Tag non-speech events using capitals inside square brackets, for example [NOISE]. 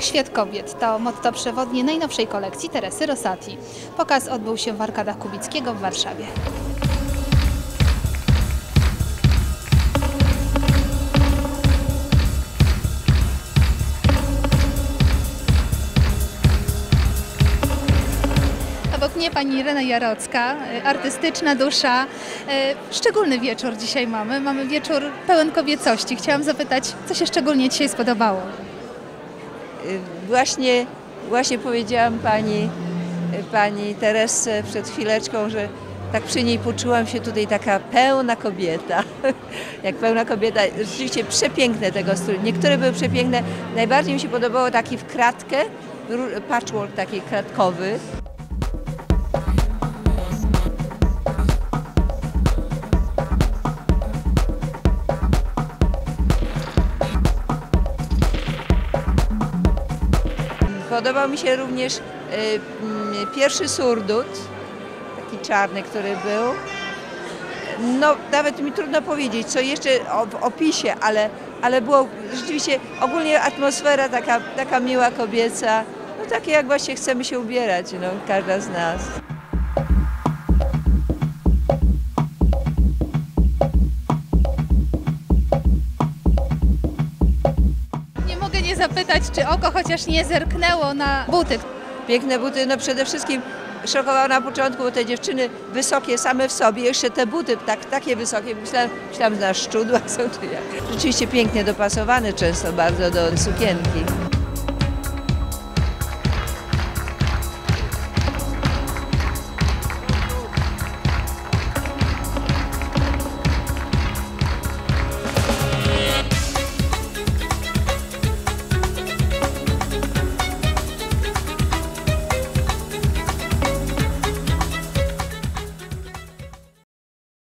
Świat kobiet to motto przewodnie najnowszej kolekcji Teresy Rosati. Pokaz odbył się w Arkadach Kubickiego w Warszawie. Obok mnie pani Irena Jarocka, y, artystyczna dusza. Y, Szczególny wieczór dzisiaj mamy. Mamy wieczór pełen kobiecości. Chciałam zapytać, co się szczególnie dzisiaj spodobało? Y, Właśnie, właśnie powiedziałam pani, y, pani Teresce przed chwileczką, że tak przy niej poczułam się tutaj taka pełna kobieta. [LAUGHS] Jak pełna kobieta, rzeczywiście przepiękne tego strój. Niektóre były przepiękne. Najbardziej mi się podobało taki w kratkę, patchwork taki kratkowy. Podobał mi się również y, mm, pierwszy surdut, taki czarny, który był. No, nawet mi trudno powiedzieć, co jeszcze o, w opisie, ale, ale było rzeczywiście ogólnie atmosfera taka, taka miła kobieca, no takie jak właśnie chcemy się ubierać, no, każda z nas. Zapytać, czy oko chociaż nie zerknęło na buty. Piękne buty, no przede wszystkim szokowało na początku, bo te dziewczyny wysokie same w sobie, jeszcze te buty tak, takie wysokie, myślałam, myślałam, że na szczudła są czy jak. Rzeczywiście pięknie dopasowane często bardzo do sukienki.